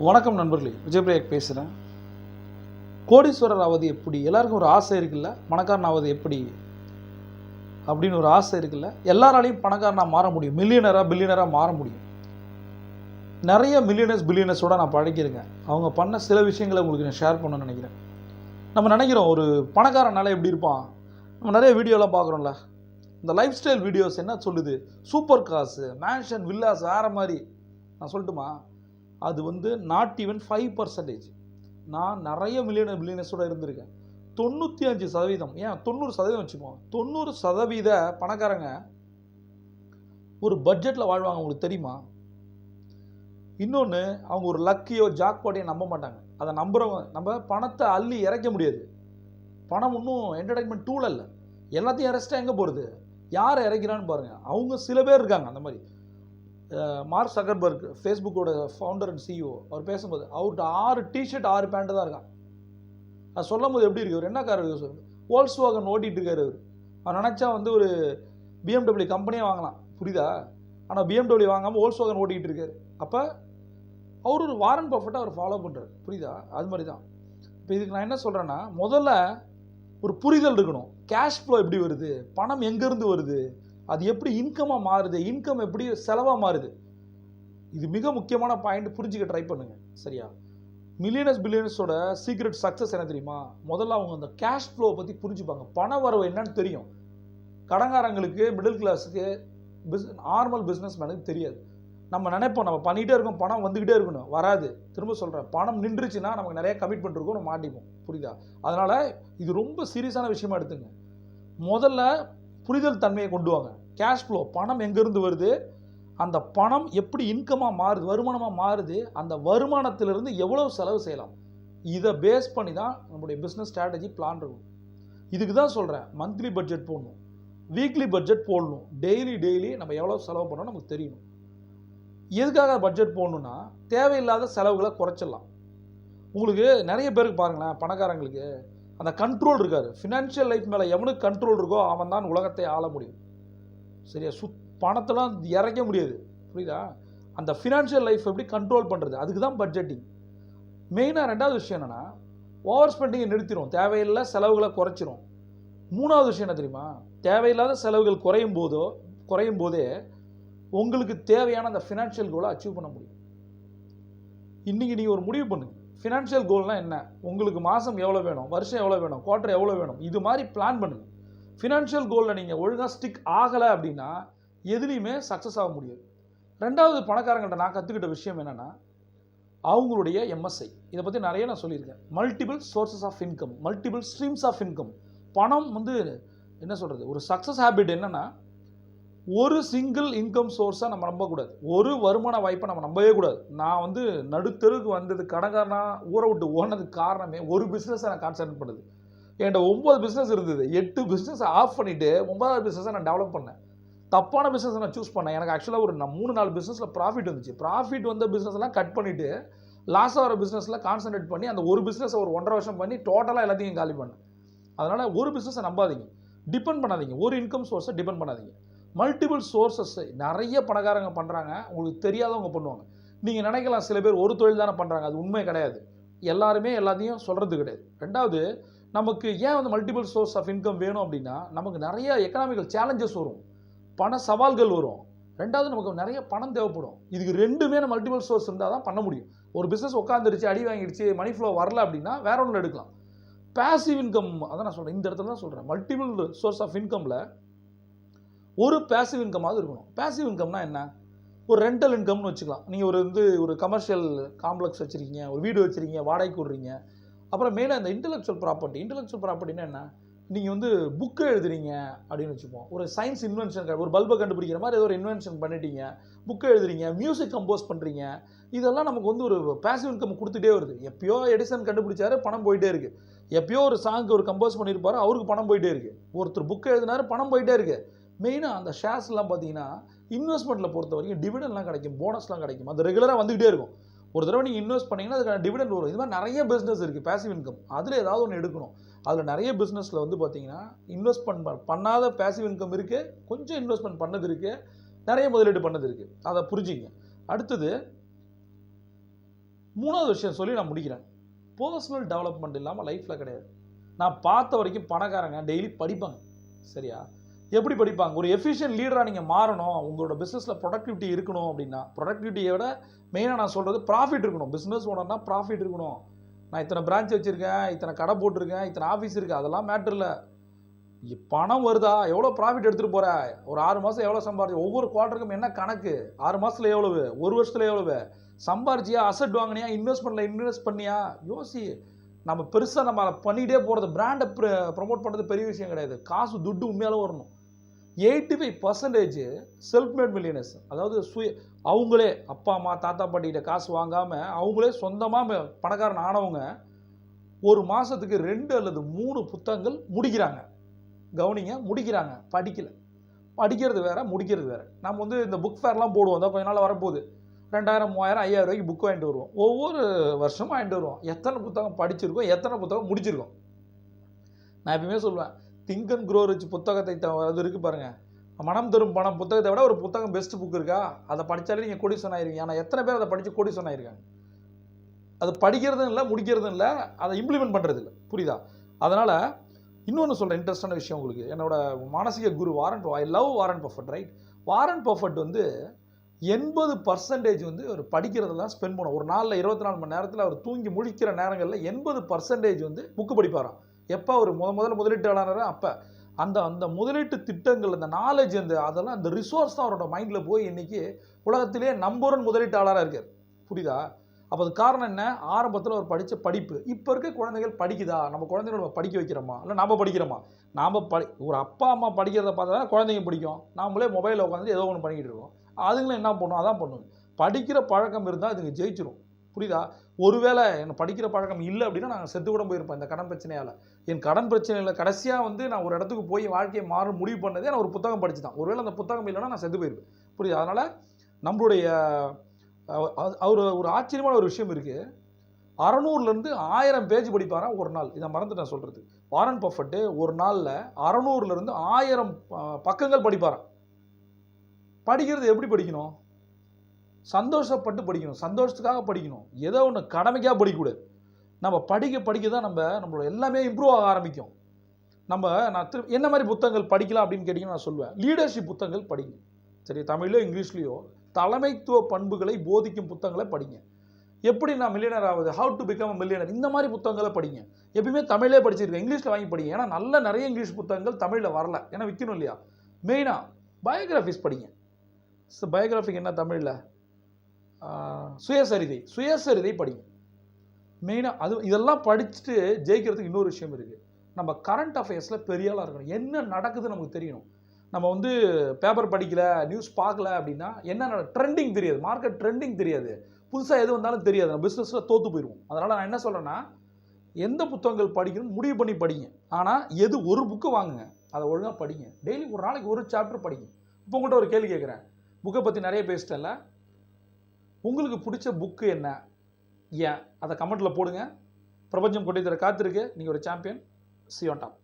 வணக்கம் நண்பர்களே விஜயபிரியாக் பேசுகிறேன் கோடீஸ்வரர் ஆவது எப்படி? எல்லாருக்கும் ஒரு ஆசை இருக்குல்ல? பணக்காரன் ஆவது எப்படி? அப்படின்னு ஒரு ஆசை இருக்குல்ல? எல்லாராலையும் பணக்காரனாக மாற முடியும். மில்லியனராக பில்லியனராக மாற முடியும். நிறைய மில்லியனர்ஸ் பில்லியனர்ஸோட நான் பழகிருங்க அவங்க பண்ண சில விஷயங்களை உங்களுக்கு நான் ஷேர் பண்ணணும்னு நினைக்கிறேன். நம்ம நினைக்கிறோம் ஒரு பணக்காரனால எப்படி இருப்பான்? நம்ம நிறைய வீடியோலாம் பார்க்குறோம்ல. இந்த லைஃப் ஸ்டைல் வீடியோஸ் என்ன சொல்லுது? சூப்பர் காசு மேன்ஷன் வில்லாஸ் வேறு மாதிரி. நான் சொல்லட்டுமா? அது வந்து நாட் ஈவன் ஃபைவ் பர்சன்டேஜ் நான் நிறைய மில்லியன பில்லியனர்ஸோட இருந்திருக்கேன். தொண்ணூற்றி அஞ்சு சதவீதம் ஏன்? தொண்ணூறு சதவீதம் வச்சுப்போம் தொண்ணூறு சதவீத பணக்காரங்க ஒரு பட்ஜெட்டில் வாழ்வாங்க உங்களுக்கு தெரியுமா? இன்னொன்று அவங்க ஒரு லக்கியோ ஜாக்பாட்டையோ நம்ப மாட்டாங்க. அதை நம்புகிறவங்க நம்ம பணத்தை அள்ளி இறைக்க முடியாது. பணம் இன்னும் என்டர்டைன்மெண்ட் டூல் அல்ல. எல்லாத்தையும் இறைச்சிட்டா எங்கே போகிறது யார் இறைக்கிறான்னு பாருங்கள் அவங்க சில பேர் இருக்காங்க அந்த மாதிரி. மார்க் சக்கர்பர்க் ஃபேஸ்புக்கோட ஃபவுண்டர் அண்ட் சிஇஓ அவர் பேசும்போது அவர்கிட்ட ஆறு டிஷர்ட் ஆறு பேண்ட்டு தான் இருக்கான். அது சொல்லும் போது எப்படி இருக்கு? அவர் என்ன கார் ஓல்ஸ் வாகன் ஓட்டிகிட்டு இருக்காரு அவர் அவர் நினச்சா வந்து ஒரு பிஎம்டபிள்யூ கம்பெனியே வாங்கலாம். புரியுதா? ஆனால் பிஎம்டபிள்யூ வாங்காமல் ஓல்ஸ் வாகன் ஓட்டிகிட்டு இருக்காரு. அப்போ அவர் ஒரு வாரன் பர்ஃபெக்டாக அவர் ஃபாலோ பண்ணுறாரு புரியுதா? அது மாதிரி தான் இப்போ இதுக்கு நான் என்ன சொல்கிறேன்னா முதல்ல ஒரு புரிதல் இருக்கணும். கேஷ் ஃப்ளோ எப்படி வருது? பணம் எங்கேருந்து வருது? அது எப்படி இன்கமாக மாறுது? இன்கம் எப்படி செலவாக மாறுது? இது மிக முக்கியமான பாயிண்ட் புரிஞ்சுக்க ட்ரை பண்ணுங்க. சரியா? மில்லியனர்ஸ் பில்லியனர்ஸோட சீக்ரெட் சக்ஸஸ் என்ன தெரியுமா? முதல்ல அவங்க அந்த கேஷ் ஃப்ளோவை பற்றி புரிஞ்சுப்பாங்க. பண வரவு என்னன்னு தெரியும். கடங்காரங்களுக்கு மிடில் கிளாஸுக்கு பிஸ் நார்மல் பிஸ்னஸ் மேனுக்கு தெரியாது. நம்ம நினைப்போம் நம்ம பண்ணிகிட்டே இருக்கோம் பணம் வந்துக்கிட்டே இருக்கணும். வராது. திரும்ப சொல்கிறேன் பணம் நின்றுச்சுன்னா நமக்கு நிறைய கமிட்மெண்ட் இருக்கும் நம்ம மாட்டிப்போம். புரியுதா? அதனால் இது ரொம்ப சீரியஸான விஷயமா எடுத்துங்க. முதல்ல புரிதல் தன்மையை கொண்டு வாங்க. கேஷ் ஃப்ளோ பணம் எங்கேருந்து வருது? அந்த பணம் எப்படி இன்கமாக மாறுது வருமானமாக மாறுது அந்த வருமானத்திலிருந்து எவ்வளோ செலவு செய்யலாம்? இதை பேஸ் பண்ணி தான் நம்மளுடைய பிஸ்னஸ் ஸ்ட்ராட்டஜி பிளான் இருக்கும். இதுக்கு தான் சொல்கிறேன் மந்த்லி பட்ஜெட் போடணும். வீக்லி பட்ஜெட் போடணும். டெய்லி டெய்லி நம்ம எவ்வளோ செலவு பண்ணோம் நமக்கு தெரியணும். எதுக்காக பட்ஜெட் போடணுன்னா தேவையில்லாத செலவுகளை குறைச்சிடலாம். உங்களுக்கு நிறைய பேருக்கு பாருங்களேன் பணக்காரங்களுக்கு. அந்த கண்ட்ரோல் இருக்கார். ஃபினான்ஷியல் லைஃப் மேலே எவனுக்கு கண்ட்ரோல் இருக்கோ அவன் தான் உலகத்தை ஆள முடியும். சரியா? சுத் பணத்தெல்லாம் இறைக்க முடியாது. புரியுதா? அந்த ஃபினான்ஷியல் லைஃப் எப்படி கண்ட்ரோல் பண்ணுறது அதுக்கு தான் பட்ஜெட்டிங் மெயினாக ரெண்டாவது விஷயம் என்னென்னா ஓவர் ஸ்பெண்டிங்கை நிறுத்திடும் தேவையில்லை செலவுகளை குறைச்சிரும். மூணாவது விஷயம் என்ன தெரியுமா? தேவையில்லாத செலவுகள் குறையும் போதோ குறையும் போதே உங்களுக்கு தேவையான அந்த ஃபினான்ஷியல் கோலை அச்சீவ் பண்ண முடியும். இன்றைக்கி நீங்கள் ஒரு முடிவு பண்ணுங்க. ஃபினான்ஷியல் கோல்னால் என்ன? உங்களுக்கு மாதம் எவ்வளோ வேணும்? வருஷம் எவ்வளோ வேணும்? குவார்ட்டர் எவ்வளோ வேணும்? இது மாதிரி பிளான் பண்ணுங்கள் ஃபினான்ஷியல் கோலில் நீங்கள் ஒழுங்காக ஸ்டிக் ஆகலை அப்படின்னா எதுலேயுமே சக்ஸஸ் ஆக முடியாது. ரெண்டாவது பணக்காரங்கள்ட்ட நான் கற்றுக்கிட்ட விஷயம் என்னென்னா அவங்களுடைய எம்எஸ்ஐ இதை பற்றி நிறைய நான் சொல்லியிருக்கேன். Multiple sources of income multiple streams of income பணம் வந்து என்ன சொல்கிறது ஒரு சக்ஸஸ் ஹேபிட் என்னென்னா ஒரு சிங்கிள் இன்கம் சோர்ஸை நம்ம நம்பக்கூடாது ஒரு வருமான வாய்ப்பை நம்ம நம்பவே கூடாது. நான் வந்து நடுத்தருக்கு வந்தது கடகாரனா ஊரை விட்டு ஓனதுக்கு காரணமே ஒரு பிஸ்னஸை நான் கான்சன்ட்ரேட் பண்ணுது என்கிட்ட ஒம்பது பிஸ்னஸ் இருந்தது. எட்டு பிஸ்னஸ் ஆஃப் பண்ணிவிட்டு ஒன்பதாவது பிஸ்னஸை நான் டெவலப் பண்ணேன். தப்பான பிஸ்னஸை நான் சூஸ் பண்ணேன். எனக்கு ஆக்சுவலாக ஒரு நான் மூணு நாலு பிஸ்னஸில் ப்ராஃபிட் வந்துச்சு. ப்ராஃபிட் வந்த பிஸ்னஸ்லாம் கட் பண்ணிவிட்டு லாஸ் ஆகிற பிஸ்னஸில் கான்சன்ட்ரேட் பண்ணி அந்த ஒரு பிஸ்னஸை ஒரு ஒன்றரை வருஷம் பண்ணி டோட்டலாக எல்லாத்தையும் காலி பண்ணேன். அதனால் ஒரு பிஸ்னஸை நம்பாதீங்க. டிபெண்ட் பண்ணாதீங்க. ஒரு இன்கம் சோர்ஸை டிபெண்ட் பண்ணாதீங்க. மல்டிபிள் சோர்ஸஸை நிறைய பணக்காரங்க பண்ணுறாங்க உங்களுக்கு தெரியாதவங்க பண்ணுவாங்க. நீங்கள் நினைக்கலாம் சில பேர் ஒரு தொழில் தானே பண்ணுறாங்க அது உண்மை கிடையாது. எல்லாருமே எல்லாத்தையும் சொல்கிறது கிடையாது. ரெண்டாவது நமக்கு ஏன் வந்து மல்டிபிள் சோர்ஸ் ஆஃப் இன்கம் வேணும் அப்படின்னா நமக்கு நிறைய எக்கனாமிக்கல் சேலஞ்சஸ் வரும். பண சவால்கள் வரும். ரெண்டாவது நமக்கு நிறைய பணம் தேவைப்படும். இதுக்கு ரெண்டுமே நம்ம மல்டிபிள் சோர்ஸ் இருந்தால் தான் பண்ண முடியும். ஒரு பிஸ்னஸ் உட்காந்துருச்சு அடி வாங்கிடுச்சு மணி ஃப்ளோ வரல அப்படின்னா வேற ஒன்றில் எடுக்கலாம். பேசிவ் இன்கம் அதான் நான் சொல்கிறேன் இந்த இடத்துல தான் சொல்கிறேன் மல்டிபிள் சோர்ஸ் ஆஃப் இன்கமில் ஒரு பேசிவ் இன்கமாவது இருக்கணும். பேசிவ் இன்கம்னா என்ன? ஒரு ரெண்டல் இன்கம்னு வச்சுக்கலாம். நீங்கள் ஒரு வந்து ஒரு கமர்ஷியல் காம்ப்ளெக்ஸ் வச்சுருக்கீங்க ஒரு வீடு வச்சுருக்கீங்க வாடகைக்கு விடுறீங்க. அப்புறம் மேலே அந்த இன்டெலெக்சுவல் ப்ராப்பர்ட்டி இன்டெலெக்சுவல் ப்ராப்பர்ட்டினா என்ன? நீங்கள் வந்து புக்கு எழுதுறீங்க அப்படின்னு வச்சுப்போம். ஒரு சயின்ஸ் இன்வென்ஷன் ஒரு பல்பை கண்டுபிடிக்கிற மாதிரி ஏதோ ஒரு இன்வென்ஷன் பண்ணிட்டீங்க. புக்கு எழுதுறீங்க மியூசிக் கம்போஸ் பண்ணுறீங்க இதெல்லாம் நமக்கு வந்து ஒரு பேசிவ் இன்கம் கொடுத்துட்டே வருது. எப்பயோ எடிசன் கண்டுபிடிச்சாரு பணம் போயிட்டே இருக்குது எப்பயோ ஒரு சாங்க்கு ஒரு கம்போஸ் பண்ணியிருப்பாரு அவருக்கு பணம் போயிட்டே இருக்குது ஒருத்தர் புக்கு எழுதினாரு பணம் போயிட்டே இருக்குது மெயினாக அந்த ஷேர்ஸ்லாம் பார்த்தீங்கன்னா இன்வெஸ்ட்மெண்ட்டில் பொறுத்த வரைக்கும் டிவிடெண்ட்லாம் கிடைக்கும் போனஸ்லாம் கிடைக்கும். அது ரெகுலராக வந்துகிட்டே இருக்கும். ஒரு தடவை நீங்கள் இன்வெஸ்ட் பண்ணிங்கன்னா அதுக்கான டிவிடெண்ட் வரும். இது மாதிரி நிறைய பிஸ்னஸ் இருக்குது பேசிவ் இன்கம் அதில் ஏதாவது ஒன்று எடுக்கணும். அதில் நிறைய பிஸ்னஸில் வந்து பார்த்தீங்கன்னா இன்வெஸ்ட்மெண்ட் பண்ணாத பேசிவ் இன்கம் இருக்குது கொஞ்சம் இன்வெஸ்ட்மெண்ட் பண்ணது இருக்குது நிறைய முதலீடு பண்ணது இருக்குது அதை புரிஞ்சுங்க. அடுத்தது மூணாவது விஷயம் சொல்லி நான் முடிக்கிறேன். பர்சனல் டெவலப்மெண்ட் இல்லாமல் லைஃப்பில் கிடையாது. நான் பார்த்த வரைக்கும் பணக்காரங்க டெய்லி படிப்பாங்க. சரியா? எப்படி படிப்பாங்க? ஒரு எஃபிஷியன்ட் லீடராக நீங்கள் மாறணும். உங்களோட பிஸ்னஸில் ப்ரொடக்டிவிட்டி இருக்கணும் அப்படின்னா ப்ரொடக்டிவிட்டியை விட மெயினாக நான் சொல்கிறது ப்ராஃபிட் இருக்கணும். பிஸ்னஸ் ஓனர்னா ப்ராஃபிட் இருக்கணும். நான் இத்தனை பிரான்ச் வச்சுருக்கேன் இத்தனை கடை போட்டிருக்கேன் இத்தனை ஆஃபீஸ் இருக்குது அதெல்லாம் மேட்டர் இல்லை. பணம் வருதா? எவ்வளோ ப்ராஃபிட் எடுத்துகிட்டு போகிற ஒரு ஆறு மாதம் எவ்வளோ சம்பாதி ஒவ்வொரு குவார்ட்டருக்கும் என்ன கணக்கு? ஆறு மாதத்தில் எவ்வளவு? ஒரு வருஷத்தில் எவ்வளவு? சம்பாரிச்சியா? அசட் வாங்கினியா? இன்வெஸ்ட்மெண்ட்டில் இன்வெஸ்ட் பண்ணியா? யோசி. நம்ம பெருசாக நம்ம அதை பண்ணிகிட்டே போகிறது பிராண்டை ப்ரொமோட் பண்ணுறது பெரிய விஷயம் கிடையாது. காசு துட்டு உண்மையாலும் வரணும். Eighty five percentage self made millionaires அதாவது சுய அவங்களே அப்பா அம்மா தாத்தா பாட்டிகிட்ட காசு வாங்காமல் அவங்களே சொந்தமாக பணக்காரன் ஆனவங்க ஒரு மாதத்துக்கு ரெண்டு அல்லது மூணு புத்தகங்கள் முடிக்கிறாங்க. கவனிங்க முடிக்கிறாங்க. படிக்கல. படிக்கிறது வேற முடிக்கிறது வேற. நம்ம வந்து இந்த புக் ஃபேர்லாம் போடுவோம். தான் கொஞ்ச நாள் வரப்போகுது. ரெண்டாயிரம் மூவாயிரம் ஐயாயிரம் ரூபாய்க்கு புக் வாங்கிட்டு வருவோம். ஒவ்வொரு வருஷமும் வாங்கிட்டு வருவோம். எத்தனை புத்தகம் படிச்சிருக்கோம் எத்தனை புத்தகம் முடிச்சிருக்கோம். நான் எப்பயுமே சொல்லுவேன் திங்க் அண்ட் க்ரோ ரிச் புத்தகத்தை அது இருக்குது பாருங்கள் மனம் தரும் பணம் புத்தகத்தை விட ஒரு புத்தகம் பெஸ்ட் புக் இருக்கா? அதை படித்தாலே நீங்கள் கோடீஸ்வரன் ஆயிருவீங்க ஆனால் எத்தனை பேர் அதை படித்து கோடீஸ்வரன் ஆயிருக்காங்க அது படிக்கிறதும் இல்லை முடிக்கிறதும் இல்லை அதை இம்ப்ளிமெண்ட் பண்ணுறது இல்லை புரியுதா? அதனால் இன்னொன்று சொல்கிறேன் இன்ட்ரெஸ்டான விஷயம் உங்களுக்கு. என்னோட மானசிக குரு Warren I love Warren Buffett right Warren Buffett வந்து எண்பது பர்சன்டேஜ் வந்து அவர் படிக்கிறதெல்லாம் ஸ்பெண்ட் பண்ணும். ஒரு நாளில் இருபத்தி நாலு மணி நேரத்தில் அவர் தூங்கி முழிக்கிற நேரங்களில் எண்பது பர்சன்டேஜ் வந்து புக்கு படிப்பாராம். எப்போ அவர் முத முதல்ல முதலீட்டாளர் அப்போ. அந்த அந்த முதலீட்டு திட்டங்கள் அந்த நாலேஜ் அந்த அதெல்லாம் அந்த ரிசோர்ஸ் தான் அவரோட மைண்டில் போய் இன்றைக்கி உலகத்திலே நம்பர் ஒன் முதலீட்டாளராக இருக்கார். புரியுதா? அப்போ அது காரணம் என்ன? ஆரம்பத்தில் அவர் படித்த படிப்பு. இப்போ இருக்க குழந்தைகள் படிக்குதா? நம்ம குழந்தைங்கள நம்ம படிக்க வைக்கிறோமா? இல்லை நாம் படிக்கிறோமா? நாம் படி ஒரு அப்பா அம்மா படிக்கிறத பார்த்தா தான் குழந்தைங்க பிடிக்கும். நாமளே மொபைலில் உட்காந்து ஏதோ ஒன்று பண்ணிக்கிட்டு இருக்கோம். அதுங்களும் என்ன பண்ணும்? அதான் பண்ணும். படிக்கிற பழக்கம் இருந்தால் அதுங்க ஜெயிச்சிடும் புரியுதா? ஒருவேளை என்னை படிக்கிற பழக்கம் இல்லை அப்படின்னா நான் செத்து கூட போயிருப்பேன் இந்த கடன் பிரச்சனையால். என் கடன் பிரச்சனையில் கடைசியாக வந்து நான் ஒரு இடத்துக்கு போய் வாழ்க்கையை மாற முடிவு பண்ணதே நான் ஒரு புத்தகம் படிச்சு தான் ஒருவேளை அந்த புத்தகம் இல்லைன்னா நான் செத்து போயிருப்பேன். புரியுது? அதனால் நம்மளுடைய அவர் ஒரு ஆச்சரியமான ஒரு விஷயம் இருக்குது அறநூறுலேருந்து ஆயிரம் பேஜ் படிப்பாராம் ஒரு நாள். இதை மறந்துட்டேன் சொல்கிறது வாரன் பஃபட்டு ஒரு நாளில் அறநூறுலேருந்து ஆயிரம் பக்கங்கள் படிப்பாராம். படிக்கிறது எப்படி படிக்கணும்? சந்தோஷப்பட்டு படிக்கணும். சந்தோஷத்துக்காக படிக்கணும். ஏதோ ஒன்று கடமைக்காக படிக்கக்கூடாது. நம்ம படிக்க படிக்க தான் நம்ம நம்மளோட எல்லாமே இம்ப்ரூவ் ஆக ஆரம்பிக்கும். நம்ம நான் திரு என்ன மாதிரி புத்தகங்கள் படிக்கலாம் அப்படின்னு கேட்டிங்கன்னா நான் சொல்லுவேன். லீடர்ஷிப் புத்தகங்கள் படிங்க. சரி தமிழ்லையோ இங்கிலீஷ்லேயோ தலைமைத்துவ பண்புகளை போதிக்கும் புத்தகங்களை படிங்க. எப்படி நான் மில்லியனர் ஆகுது ஹவு டு பிகம் மில்லியனர் இந்த மாதிரி புத்தகங்களை படிங்க. எப்பயுமே தமிழே படிச்சிருக்கேன். இங்கிலீஷில் வாங்கி படிங்க. ஏன்னா நல்ல நிறைய இங்கிலீஷ் புத்தகங்கள் தமிழில் வரல. ஏன்னா விற்கணும் இல்லையா? மெயினாக பயோகிராஃபிஸ் படிங்க. பயோகிராஃபிக் என்ன தமிழில்? சுயசரிதை சுயசரிதை படிங்க. மெயினாக அது இதெல்லாம் படிச்சுட்டு ஜெயிக்கிறதுக்கு இன்னொரு விஷயம் இருக்குது நம்ம கரண்ட் அஃபேர்ஸில் பெரிய ஆளாக இருக்கணும். என்ன நடக்குதுன்னு நமக்கு தெரியணும். நம்ம வந்து பேப்பர் படிக்கல நியூஸ் பார்க்கல அப்படின்னா என்ன ட்ரெண்டிங் தெரியாது. மார்க்கெட் ட்ரெண்டிங் தெரியாது. புதுசாக எது வந்தாலும் தெரியாது. நம்ம பிஸ்னஸில் தோற்று போயிடுவோம். அதனால் நான் என்ன சொல்கிறேன்னா எந்த புத்தகங்கள் படிக்கணும் முடிவு பண்ணி படிங்க. ஆனால் எது ஒரு புக்கு வாங்குங்க அதை ஒழுங்காக படிங்க. டெய்லி ஒரு நாளைக்கு ஒரு சாப்டர் படிங்க. இப்போ உங்கள்கிட்ட ஒரு கேள்வி கேட்குறேன். புக்கை பற்றி நிறைய பேசிட்டேன்ல. உங்களுக்கு பிடிச்ச புக்கு என்ன? ஏன்? அதை கமெண்ட்டில் போடுங்க. பிரபஞ்சம் கொட்டி தர காத்திருக்கு. நீங்கள் ஒரு சாம்பியன் சியோன் டாப்